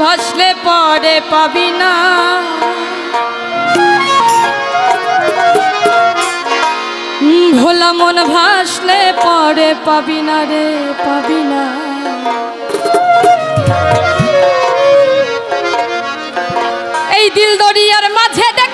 ভাসলে পরে পাবি না। ভোলা মন ভাসলে পরে পাবি না রে, পাবি না। এই দিল দরিয়ার মাঝে দেখ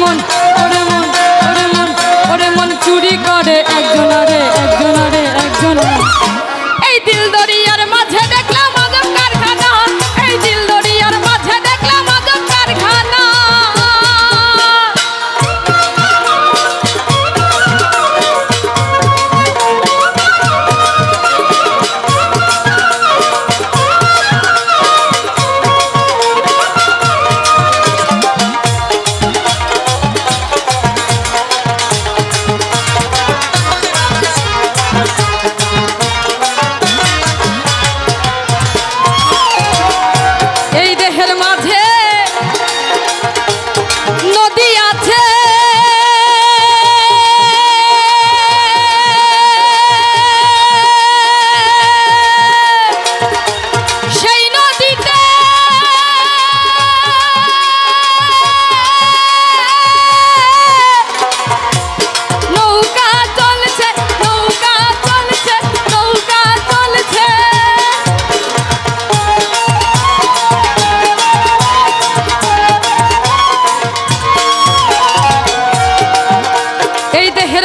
Ramón.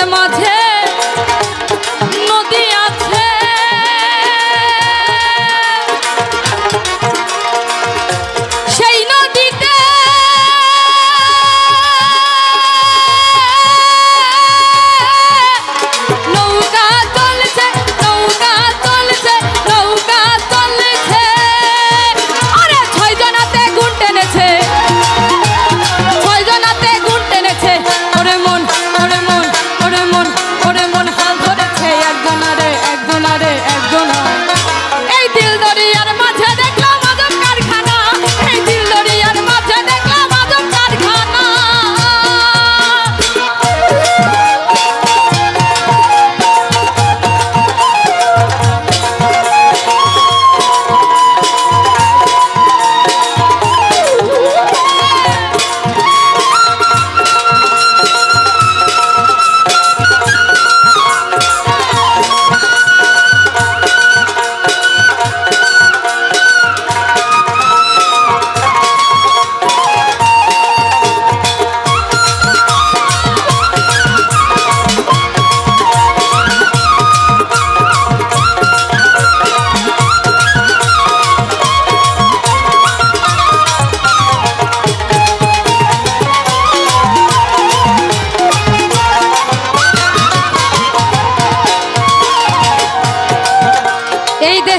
মাঝে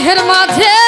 দেহের মাঝে